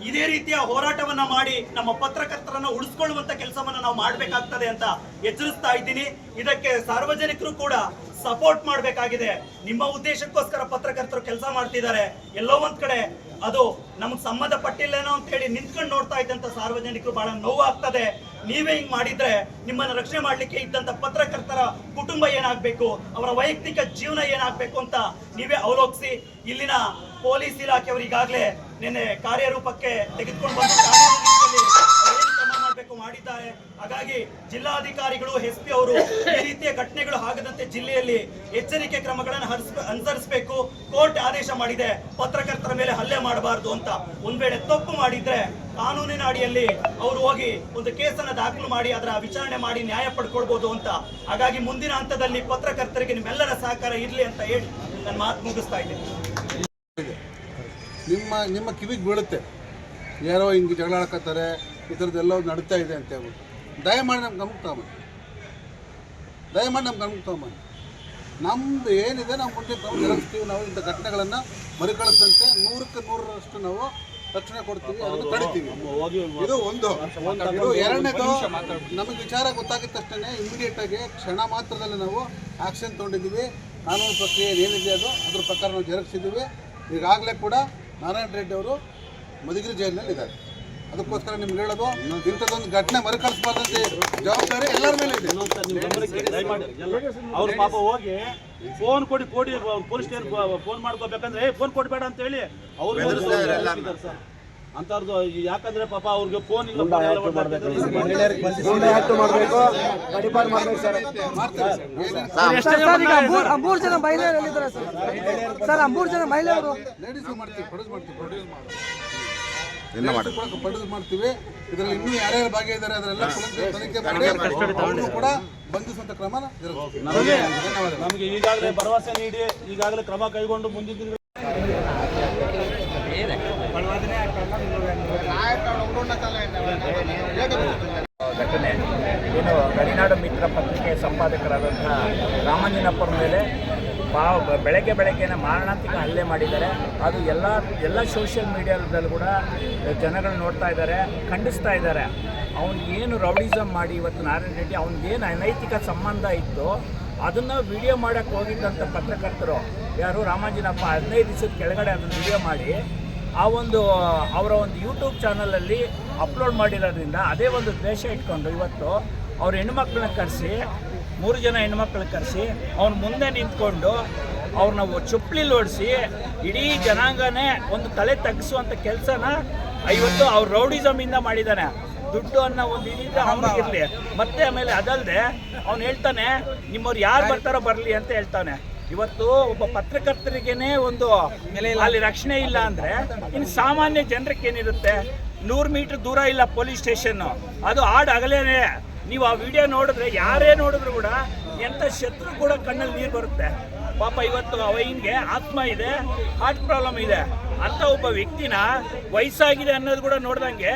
ಇದೇ ರೀತಿಯ ಹೋರಾಟವನ್ನ ಮಾಡಿ ನಮ್ಮ ಪತ್ರಕರ್ತರನ್ನ ಉಳಿಸ್ಕೊಳ್ಳುವಂತ ಕೆಲಸವನ್ನ ನಾವು ಮಾಡಬೇಕಾಗ್ತದೆ ಅಂತ ಎಚ್ಚರಿಸ್ತಾ ಇದ್ದೀನಿ. ಇದಕ್ಕೆ ಸಾರ್ವಜನಿಕರು ಕೂಡ ಸಪೋರ್ಟ್ ಮಾಡಬೇಕಾಗಿದೆ. ನಿಮ್ಮ ಉದ್ದೇಶಕ್ಕೋಸ್ಕರ ಪತ್ರಕರ್ತರು ಕೆಲಸ ಮಾಡ್ತಿದ್ದಾರೆ. ಎಲ್ಲೋ ಒಂದ್ ಕಡೆ ಅದು ನಮ್ಗೆ ಸಂಬಂಧಪಟ್ಟಿಲ್ಲೇನೋ ಅಂತ ಹೇಳಿ ನಿಂತ್ಕೊಂಡು ನೋಡ್ತಾ ಇದ್ದಂತ ಸಾರ್ವಜನಿಕರು ಬಹಳ ನೋವಾಗ್ತದೆ. ನೀವೇ ಹಿಂಗ್ ಮಾಡಿದ್ರೆ ನಿಮ್ಮನ್ನ ರಕ್ಷಣೆ ಮಾಡಲಿಕ್ಕೆ ಇದ್ದಂತ ಪತ್ರಕರ್ತರ ಕುಟುಂಬ ಏನಾಗಬೇಕು, ಅವರ ವೈಯಕ್ತಿಕ ಜೀವನ ಏನಾಗಬೇಕು ಅಂತ ನೀವೇ ಅವಲೋಕಿಸಿ, ಇಲ್ಲಿನ ಪೊಲೀಸ್ ಇಲಾಖೆಯವರು ಈಗಾಗಲೇ ನಿನ್ನೆ ಕಾರ್ಯರೂಪಕ್ಕೆ ತೆಗೆದುಕೊಂಡು ಬಂದು ಮಾಡಬೇಕು ಮಾಡಿದ್ದಾರೆ. ಹಾಗಾಗಿ ಜಿಲ್ಲಾಧಿಕಾರಿಗಳು, ಎಸ್ ಪಿ ಅವರು ಈ ರೀತಿಯ ಘಟನೆಗಳು ಆಗದಂತೆ ಜಿಲ್ಲೆಯಲ್ಲಿ ಎಚ್ಚರಿಕೆ ಕ್ರಮಗಳನ್ನು ಅನುಸರಿಸಬೇಕು. ಕೋರ್ಟ್ ಆದೇಶ ಮಾಡಿದೆ. ಪತ್ರಕರ್ತರ ಮೇಲೆ ಹಲ್ಲೆ ಮಾಡಬಾರದು ಅಂತ. ಒಂದ್ ವೇಳೆ ತಪ್ಪು ಮಾಡಿದ್ರೆ ಕಾನೂನಿನ ಅಡಿಯಲ್ಲಿ ಅವರು ಹೋಗಿ ಒಂದು ಕೇಸನ್ನ ದಾಖಲು ಮಾಡಿ ಅದರ ವಿಚಾರಣೆ ಮಾಡಿ ನ್ಯಾಯ ಪಡ್ಕೊಳ್ಬಹುದು ಅಂತ. ಹಾಗಾಗಿ ಮುಂದಿನ ಹಂತದಲ್ಲಿ ಪತ್ರಕರ್ತರಿಗೆ ನಿಮ್ಮೆಲ್ಲರ ಸಹಕಾರ ಇರಲಿ ಅಂತ ಹೇಳಿ ನನ್ನ ಮಾತು ಮುಗಿಸ್ತಾ ಇದ್ದೀನಿ. ನಿಮ್ಮ ನಿಮ್ಮ ಕಿವಿಗೆ ಬೀಳುತ್ತೆ. ಯಾರೋ ಹಿಂಗೆ ಜಗಳ ಈ ಥರದ್ದೆಲ್ಲ ನಡೀತಾ ಇದೆ ಅಂತ ಹೇಳ್ಬಿಟ್ಟು ದಯಮಾಡಿ ನಮ್ಮ ಗಮನಕ್ಕೆ ತಗೊಂಬನ್ನಿ. ದಯಮಾಡಿ ನಮ್ಮ ಗಮನಕ್ಕೆ ತಗೊಂಬನ್ನಿ. ನಮ್ದು ಏನಿದೆ ನಾವು ಮುಂದೆ ನಾವು ನಾವು ಇಂಥ ಘಟನೆಗಳನ್ನು ಮರುಕಳಿಸಂತೆ ನೂರಕ್ಕೆ ನೂರರಷ್ಟು ನಾವು ರಕ್ಷಣೆ ಕೊಡ್ತೀವಿ, ಅದನ್ನು ತಡಿತೀವಿ. ಇದು ಒಂದು. ಇದು ಎರಡನೇದು, ನಮಗೆ ವಿಚಾರ ಗೊತ್ತಾಗಿದ ತಕ್ಷಣ ಇಮಿಡಿಯೇಟ್ ಆಗಿ ಕ್ಷಣ ಮಾತ್ರದಲ್ಲಿ ನಾವು ಆಕ್ಷನ್ ತೊಗೊಂಡಿದ್ದೀವಿ. ಕಾನೂನು ಪ್ರಕ್ರಿಯೆ ಏನಿದೆ ಅದು, ಅದ್ರ ಪ್ರಕಾರ ನಾವು ಜರುಗಿಸಿದ್ದೀವಿ. ಈಗಾಗಲೇ ಕೂಡ ನಾರಾಯಣ ರೆಡ್ಡಿ ಅವರು ಮಧುಗಿರಿ ಜೈಲಿನಲ್ಲಿ ಇದ್ದಾರೆ ಅದಕ್ಕೋಸ್ಕರ ನಿಮ್ಗೆ ಹೇಳೋದು ಇಂಥದ್ದೊಂದು ಘಟನೆ ಮರುಕಳಿಸಬಾರ್ದಂತೆ ಜವಾಬ್ದಾರಿ ಎಲ್ಲರ ಮೇಲೆ ಇದೆ. ಅವ್ರ ಪಾಪ ಹೋಗಿ ಫೋನ್ ಕೊಡಿ ಕೊಡಿ ಪೊಲೀಸ್ ಸ್ಟೇಷನ್ ಫೋನ್ ಮಾಡ್ಕೋಬೇಕಂದ್ರೆ ಫೋನ್ ಕೊಡಬೇಡ ಅಂತ ಹೇಳಿ ಅವ್ರು ಸರ್. ಅಂತವ್ರದ್ದು ಯಾಕಂದ್ರೆ ಪಾಪ ಅವ್ರಿಗೆ ಫೋನ್ ಇಲ್ಲ ಮೂರು ಜನ ಮಹಿಳೆಯರಿದ್ದಾರೆ ಸರ್. ಸರ್. ಆ ಮೂರು ಜನ ಮಹಿಳೆಯರು ಮಾಡ್ತೀವಿ ಮಾಡಿ ಪ್ರೊಡ್ಯೂಸ್ ಮಾಡ್ತೀವಿ. ಇದರಲ್ಲಿ ಇನ್ನೂ ಯಾರ್ಯಾರು ಭಾಗಿಯಾಗಿದ್ದಾರೆ ಅದರೆಲ್ಲ ತನಿಖೆ ಮಾಡಿ ಅವ್ರನ್ನೂ ಕೂಡ ಬಂಧಿಸುವಂತ ಕ್ರಮ ನಮಗೆ ಈಗಾಗಲೇ ಭರವಸೆ ನೀಡಿ ಈಗಾಗಲೇ ಕ್ರಮ ಕೈಗೊಂಡು ಮುಂದಿನ ದಿನಗಳಲ್ಲಿ ಘಟನೆ ಏನು ಗಡಿನಾಡು ಮಿತ್ರ ಪತ್ರಿಕೆ ಸಂಪಾದಕರಾದಂತಹ ರಾಮಂಜನಪ್ಪರ ಮೇಲೆ ಬಾ, ಬೆಳಗ್ಗೆ ಬೆಳಗ್ಗೆನೇ ಮಾರಣಾಂತಿಕ ಹಲ್ಲೆ ಮಾಡಿದ್ದಾರೆ. ಅದು ಎಲ್ಲ ಎಲ್ಲ ಸೋಷಿಯಲ್ ಮೀಡಿಯಾದಲ್ಲಿ ಕೂಡ ಜನಗಳು ನೋಡ್ತಾ ಇದ್ದಾರೆ, ಖಂಡಿಸ್ತಾ ಇದ್ದಾರೆ. ಏನು ರೌಡಿಸಮ್ ಮಾಡಿ ಇವತ್ತು ನಾರಾಯಣ ರೆಡ್ಡಿ, ಅವನಿಗೇನು ಅನೈತಿಕ ಸಂಬಂಧ ಇತ್ತು, ಅದನ್ನು ವಿಡಿಯೋ ಮಾಡೋಕ್ಕೆ ಹೋಗಿದ್ದಂಥ ಪತ್ರಕರ್ತರು ಯಾರು? ರಾಮಾಜಿನಪ್ಪ ಹದಿನೈದು ದಿವಸದ ಕೆಳಗಡೆ ಅದನ್ನು ವಿಡಿಯೋ ಮಾಡಿ, ಆ ಒಂದು, ಅವರ ಒಂದು ಯೂಟ್ಯೂಬ್ ಚಾನಲಲ್ಲಿ ಅಪ್ಲೋಡ್ ಮಾಡಿರೋದ್ರಿಂದ, ಅದೇ ಒಂದು ದ್ವೇಷ ಇಟ್ಕೊಂಡು ಇವತ್ತು ಅವ್ರ ಹೆಣ್ಮಕ್ಳನ್ನ ಕರೆಸಿ ಮೂರು ಜನ ಹೆಣ್ಮಕ್ಳು ಕರೆಸಿ ಅವ್ನ ಮುಂದೆ ನಿಂತ್ಕೊಂಡು ಅವ್ರನ್ನ ಚುಪ್ಲಿಲಿ ಓಡಿಸಿ ಇಡೀ ಜನಾಂಗನೇ ಒಂದು ತಲೆ ತಗ್ಗಿಸುವಂಥ ಕೆಲಸನ ಇವತ್ತು ಅವ್ರು ರೌಡಿಸಮಿಂದ ಮಾಡಿದ್ದಾನೆ ದುಡ್ಡು ಅನ್ನೋ ಒಂದು ಇದಿದ್ರೆ ಅವ್ನಿಗಿರ್ಲಿ ಮತ್ತೆ ಆಮೇಲೆ ಅದಲ್ಲದೆ ಅವ್ನು ಹೇಳ್ತಾನೆ ನಿಮ್ಮವ್ರು ಯಾರು ಬರ್ತಾರೋ ಬರಲಿ ಅಂತ ಹೇಳ್ತಾನೆ. ಇವತ್ತು ಒಬ್ಬ ಪತ್ರಕರ್ತರಿಗೇನೆ ಒಂದು ಅಲ್ಲಿ ರಕ್ಷಣೆ ಇಲ್ಲ ಅಂದ್ರೆ ಇನ್ನು ಸಾಮಾನ್ಯ ಜನರಿಗೆ ಏನಿರುತ್ತೆ? ನೂರು ಮೀಟರ್ ದೂರ ಇಲ್ಲ ಪೊಲೀಸ್ ಸ್ಟೇಷನ್ ಅದು ಆಡ್ ಅಗಲೇನೆ. ನೀವು ಆ ವಿಡಿಯೋ ನೋಡಿದ್ರೆ ಯಾರೇ ನೋಡಿದ್ರು ಕೂಡ ಎಂತ ಶತ್ರು ಕೂಡ ಕಣ್ಣಲ್ಲಿ ನೀರು ಬರುತ್ತೆ. ಪಾಪ ಇವತ್ತು ಅವನಿಗೆ ಆತ್ಮ ಇದೆ ಹಾರ್ಟ್ ಪ್ರಾಬ್ಲಮ್ ಇದೆ. ಅಂತ ಒಬ್ಬ ವ್ಯಕ್ತಿನ ವಯಸ್ಸಾಗಿದೆ ಅನ್ನೋದು ಕೂಡ ನೋಡ್ದಂಗೆ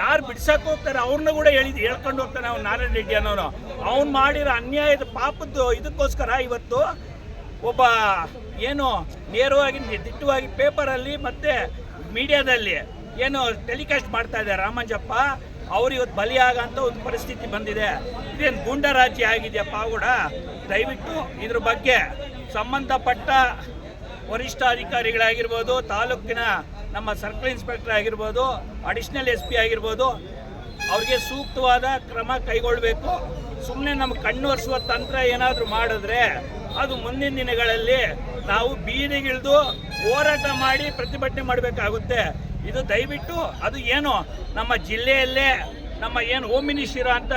ಯಾರು ಬಿಡ್ಸಕ್ ಹೋಗ್ತಾರೆ ಅವ್ರನ್ನ ಕೂಡ ಹೇಳಿ, ಹೇಳ್ಕೊಂಡು ಹೋಗ್ತಾನೆ ಅವ್ನು ನಾರಾಯಣ ರೆಡ್ಡಿ ಅನ್ನೋನು. ಅವ್ನು ಮಾಡಿರೋ ಅನ್ಯಾಯದ ಪಾಪದ್ದು ಇದಕ್ಕೋಸ್ಕರ ಇವತ್ತು ಒಬ್ಬ ಏನು ನೇರವಾಗಿ ದಿಟ್ಟವಾಗಿ ಪೇಪರಲ್ಲಿ ಮತ್ತೆ ಮೀಡಿಯಾದಲ್ಲಿ ಏನು ಟೆಲಿಕಾಸ್ಟ್ ಮಾಡ್ತಾ ಇದ್ದಾರೆ ರಾಮಂಜಪ್ಪ. ಅವ್ರು ಇವತ್ತು ಬಲಿಯಾಗಂತ ಒಂದು ಪರಿಸ್ಥಿತಿ ಬಂದಿದೆ. ಇದೇನು ಗುಂಡರಾಜಿ ರಾಜ್ಯ ಆಗಿದೆಯಪ್ಪ ಕೂಡ? ದಯವಿಟ್ಟು ಇದ್ರ ಬಗ್ಗೆ ಸಂಬಂಧಪಟ್ಟ ವರಿಷ್ಠ ಅಧಿಕಾರಿಗಳಾಗಿರ್ಬೋದು, ತಾಲೂಕಿನ ನಮ್ಮ ಸರ್ಕಲ್ ಇನ್ಸ್ಪೆಕ್ಟರ್ ಆಗಿರ್ಬೋದು, ಅಡಿಷನಲ್ ಎಸ್ ಪಿ ಆಗಿರ್ಬೋದು, ಅವ್ರಿಗೆ ಸೂಕ್ತವಾದ ಕ್ರಮ ಕೈಗೊಳ್ಳಬೇಕು ಸುಮ್ಮನೆ ನಮ್ಮ ಕಣ್ಣು ಒರೆಸುವ ತಂತ್ರ ಏನಾದರೂ ಮಾಡಿದ್ರೆ ಅದು ಮುಂದಿನ ದಿನಗಳಲ್ಲಿ ನಾವು ಬೀದಿಗಿಳಿದು ಹೋರಾಟ ಮಾಡಿ ಪ್ರತಿಭಟನೆ ಮಾಡಬೇಕಾಗುತ್ತೆ. ಇದು ದಯವಿಟ್ಟು ಅದು ಏನು ನಮ್ಮ ಜಿಲ್ಲೆಯಲ್ಲೇ ನಮ್ಮ ಏನು ಹೋಮ್ ಮಿನಿಸ್ಟರ್ ಅಂತ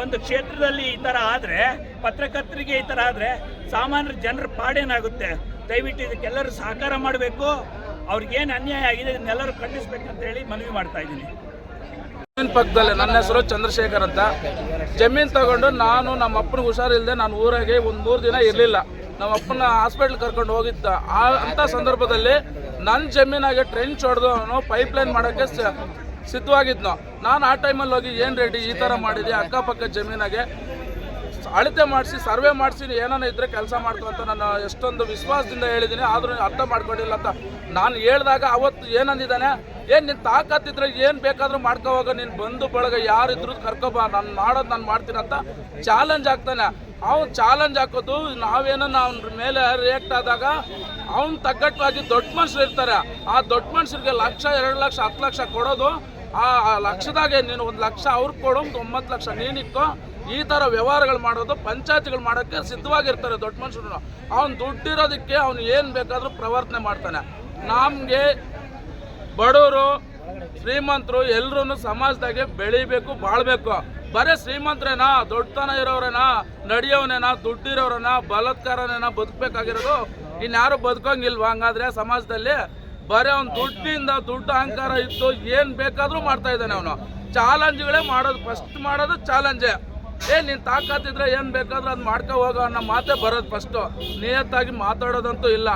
ಒಂದು ಕ್ಷೇತ್ರದಲ್ಲಿ ಈ ಥರ ಆದರೆ, ಪತ್ರಕರ್ತರಿಗೆ ಈ ಥರ ಆದರೆ ಸಾಮಾನ್ಯ ಜನರ ಪಾಡೇನಾಗುತ್ತೆ ದಯವಿಟ್ಟು ಇದಕ್ಕೆಲ್ಲರೂ ಸಹಕಾರ ಮಾಡಬೇಕು. ಅವ್ರಿಗೇನು ಅನ್ಯಾಯ ಆಗಿದೆ ಇದನ್ನೆಲ್ಲರೂ ಖಂಡಿಸ್ಬೇಕಂತ ಹೇಳಿ ಮನವಿ ಮಾಡ್ತಾ ಇದ್ದೀನಿ. ಜಮೀನ್ ಪಕ್ಕದಲ್ಲೇ ನನ್ನ ಹೆಸರು ಚಂದ್ರಶೇಖರ್ ಅಂತ. ಜಮೀನ್ ತಗೊಂಡು ನಾನು ನಮ್ಮ ಅಪ್ಪನಿಗೆ ಹುಷಾರಿಲ್ಲದೆ ನಾನು ಊರಾಗೆ ಒಂದು ಮೂರು ದಿನ ಇರಲಿಲ್ಲ. ನಮ್ಮ ಅಪ್ಪನ ಹಾಸ್ಪಿಟ್ಲ್ ಕರ್ಕೊಂಡು ಹೋಗಿದ್ದ. ಆ ಅಂಥ ಸಂದರ್ಭದಲ್ಲಿ ನನ್ನ ಜಮೀನಾಗೆ ಟ್ರೆಂಚ್ ಹೊಡೆದು ಅವನು ಪೈಪ್ ಲೈನ್ ಮಾಡೋಕ್ಕೆ ಸಿದ್ಧವಾಗಿದ್ನು. ನಾನು ಆ ಟೈಮಲ್ಲಿ ಹೋಗಿ ಏನು ರೆಡಿ ಈ ಥರ ಮಾಡಿದೆ, ಅಕ್ಕಪಕ್ಕ ಜಮೀನಾಗೆ ಅಳತೆ ಮಾಡಿಸಿ ಸರ್ವೆ ಮಾಡಿಸಿ ಏನಾನ ಇದ್ರೆ ಕೆಲಸ ಮಾಡ್ತು ಅಂತ ನಾನು ಎಷ್ಟೊಂದು ವಿಶ್ವಾಸದಿಂದ ಹೇಳಿದ್ದೀನಿ ಆದರೂ ಅರ್ಥ ಮಾಡ್ಕೊಂಡಿಲ್ಲ ಅಂತ. ನಾನು ಹೇಳಿದಾಗ ಅವತ್ತು ಏನಂದಿದ್ದಾನೆ, ಏನು ನಿನ್ನ ತಾಕತ್ತಿದ್ರೆ ಏನು ಬೇಕಾದರೂ ಮಾಡ್ಕೋವಾಗ ನೀನು ಬಂದು ಬಳಗ ಯಾರಿದ್ರು ಕರ್ಕೊಬಾ, ನಾನು ಮಾಡೋದು ನಾನು ಮಾಡ್ತೀನಿ ಅಂತ ಚಾಲೆಂಜ್ ಆಗ್ತಾನೆ. ಅವ್ನು ಚಾಲೆಂಜ್ ಹಾಕೋದು, ನಾವೇನೋ ಅವ್ನ ಮೇಲೆ ರಿಯಾಕ್ಟ್ ಆದಾಗ ಅವ್ನು ತಗ್ಗಟ್ಟವಾಗಿ ದೊಡ್ಡ ಮನುಷ್ಯರು ಇರ್ತಾರೆ. ಆ ದೊಡ್ಡ ಮನುಷ್ಯರಿಗೆ ಲಕ್ಷ, ಎರಡು ಲಕ್ಷ, ಹತ್ತು ಲಕ್ಷ ಕೊಡೋದು, ಆ ಲಕ್ಷದಾಗೆ ನೀನು ಒಂದು ಲಕ್ಷ ಅವ್ರಿಗೆ ಕೊಡು ಒಂಬತ್ತು ಲಕ್ಷ ನೀನಿಕ್ಕೋ ಈ ಥರ ವ್ಯವಹಾರಗಳು ಮಾಡೋದು, ಪಂಚಾಯತ್ಗಳು ಮಾಡೋಕ್ಕೆ ಸಿದ್ಧವಾಗಿರ್ತಾರೆ ದೊಡ್ಡ ಮನುಷ್ಯರು ಅವ್ನು ದುಡ್ಡಿರೋದಕ್ಕೆ ಅವ್ನು ಏನು ಬೇಕಾದರೂ ಪ್ರವರ್ತನೆ ಮಾಡ್ತಾನೆ. ನಮಗೆ ಬಡವರು, ಶ್ರೀಮಂತರು ಎಲ್ಲರೂ ಸಮಾಜದಾಗೆ ಬೆಳಿಬೇಕು, ಬಾಳ್ಬೇಕು. ಬರೀ ಶ್ರೀಮಂತರೇನಾ, ದೊಡ್ಡತನ ಇರೋರೇನಾ, ನಡೆಯೋನೇನಾ, ದುಡ್ಡಿರೋರೇನಾ, ಬಲತ್ಕಾರನೇನಾ ಬದುಕಬೇಕಾಗಿರೋದು ಇನ್ಯಾರು ಬದುಕೋಂಗಿಲ್ವಾ? ಹಂಗಾದ್ರೆ ಸಮಾಜದಲ್ಲಿ ಬರೀ ಅವ್ನ ದುಡ್ಡಿಂದ ದುಡ್ಡು ಅಹಂಕಾರ ಇತ್ತು, ಏನು ಬೇಕಾದರೂ ಮಾಡ್ತಾ ಇದ್ದಾನೆ ಅವನು. ಚಾಲೆಂಜ್ಗಳೇ ಮಾಡೋದು ಫಸ್ಟ್ ಮಾಡೋದು ಚಾಲೆಂಜೇ. ಏ, ನೀನು ತಾಕತ್ತಿದ್ರೆ ಏನು ಬೇಕಾದ್ರೂ ಅದು ಮಾಡ್ಕೊ ಹೋಗೋ ಅನ್ನೋ ಮಾತೇ ಬರೋದು ಫಸ್ಟು ನಿಯತ್ತಾಗಿ ಮಾತಾಡೋದಂತೂ ಇಲ್ಲ.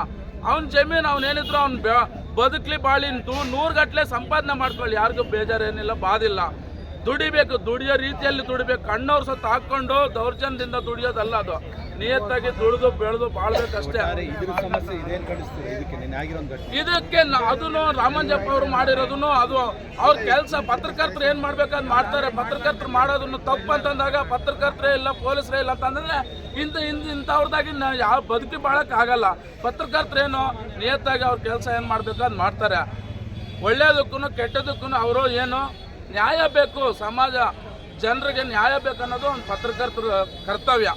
ಅವ್ನ ಜಮೀನು ಅವನೇನಿದ್ರು ಅವ್ನು ಬದುಕ್ಲಿ ಬಾಳಿ ನೂರು ಗಟ್ಟಲೆ ಸಂಪಾದನೆ ಮಾಡ್ಕೊಳ್ಳಿ. ಯಾರಿಗೂ ಬೇಜಾರೇನಿಲ್ಲ ಬಾದಿಲ್ಲ. ದುಡಿಬೇಕು ದುಡಿಯೋ ರೀತಿಯಲ್ಲಿ ದುಡಿಬೇಕು. ಕಣ್ಣವ್ರ ಸತ್ತು ಹಾಕೊಂಡು ದೌರ್ಜನ್ಯದಿಂದ ದುಡಿಯೋದಲ್ಲ ಅದು. ನಿಯತ್ತಾಗಿ ದುಡಿದು ಬೆಳೆದು ಬಾಳ್ಬೇಕಷ್ಟೇ. ಇದಕ್ಕೆ ಅದನ್ನು ರಾಮಂಜಪ್ಪ ಅವರು ಮಾಡಿರೋದನ್ನು ಅದು ಅವ್ರ ಕೆಲಸ ಪತ್ರಕರ್ತರು ಏನ್ ಮಾಡ್ಬೇಕಂತ ಮಾಡ್ತಾರೆ. ಪತ್ರಕರ್ತರು ಮಾಡೋದನ್ನು ತಪ್ಪು ಅಂತಂದಾಗ ಪತ್ರಕರ್ತರೇ ಇಲ್ಲ ಪೊಲೀಸರೇ ಇಲ್ಲ ಅಂತಂದ್ರೆ ಇಂಥ ಇಂಥ ಇಂಥವ್ರದಾಗಿ ಯಾವ ಬದುಕಿ ಬಾಳಕ್ ಆಗಲ್ಲ. ಪತ್ರಕರ್ತರೇನು ನಿಯತ್ತಾಗಿ ಅವ್ರ ಕೆಲಸ ಏನ್ ಮಾಡ್ಬೇಕು ಅಂತ ಮಾಡ್ತಾರೆ. ಒಳ್ಳೇದಕ್ಕೂ ಕೆಟ್ಟದಕ್ಕೂ ಅವರು ಏನು ನ್ಯಾಯ ಬೇಕು, ಸಮಾಜ, ಜನರಿಗೆ ನ್ಯಾಯ ಬೇಕನ್ನೋದು ಒಂದು ಪತ್ರಕರ್ತರ ಕರ್ತವ್ಯ.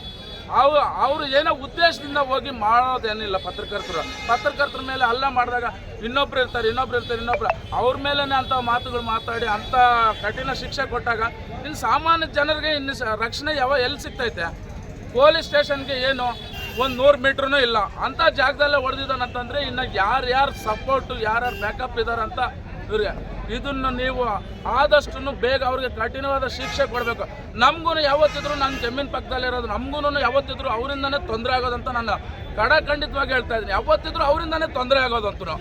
ಅವು ಅವರು ಏನೋ ಉದ್ದೇಶದಿಂದ ಹೋಗಿ ಮಾಡೋದೇನಿಲ್ಲ ಪತ್ರಕರ್ತರು. ಪತ್ರಕರ್ತರ ಮೇಲೆ ಅಲ್ಲ ಮಾಡಿದಾಗ ಇನ್ನೊಬ್ರು ಇರ್ತಾರೆ ಇನ್ನೊಬ್ರು ಇರ್ತಾರೆ, ಇನ್ನೊಬ್ರು. ಅವ್ರ ಮೇಲೇ ಅಂಥ ಮಾತುಗಳು ಮಾತಾಡಿ, ಅಂಥ ಕಠಿಣ ಶಿಕ್ಷೆ ಕೊಟ್ಟಾಗ ಇನ್ನು ಸಾಮಾನ್ಯ ಜನರಿಗೆ ಇನ್ನು ರಕ್ಷಣೆ ಯಾವ ಎಲ್ಲಿ ಸಿಗ್ತೈತೆ? ಪೊಲೀಸ್ ಸ್ಟೇಷನ್ಗೆ ಏನು? ಒಂದು ನೂರು ಮೀಟ್ರೂ ಇಲ್ಲ. ಅಂಥ ಜಾಗದಲ್ಲೇ ಹೊಡೆದಿದ್ದಾನಂತಂದ್ರೆ ಇನ್ನು ಯಾರ್ಯಾರು ಸಪೋರ್ಟು, ಯಾರ್ಯಾರು ಬ್ಯಾಕಪ್ ಇದ್ದಾರೆ ಅಂತ ಇವ್ರಿಗೆ ಇದನ್ನು ನೀವು ಆದಷ್ಟು ಬೇಗ ಅವ್ರಿಗೆ ಕಠಿಣವಾದ ಶಿಕ್ಷೆ ಕೊಡಬೇಕು. ನಮಗೂ ಯಾವತ್ತಿದ್ರು ನನ್ನ ಜಮೀನು ಪಕ್ಕದಲ್ಲಿರೋದು ನಮಗೂ ಯಾವತ್ತಿದ್ರು ಅವರಿಂದನೇ ತೊಂದರೆ ಆಗೋದಂತ ನಾನು ಕಡಖಂಡಿತವಾಗಿ ಹೇಳ್ತಾ ಇದ್ದೀನಿ. ಯಾವತ್ತಿದ್ರು ಅವರಿಂದನೇ ತೊಂದರೆ ಆಗೋದಂತೂ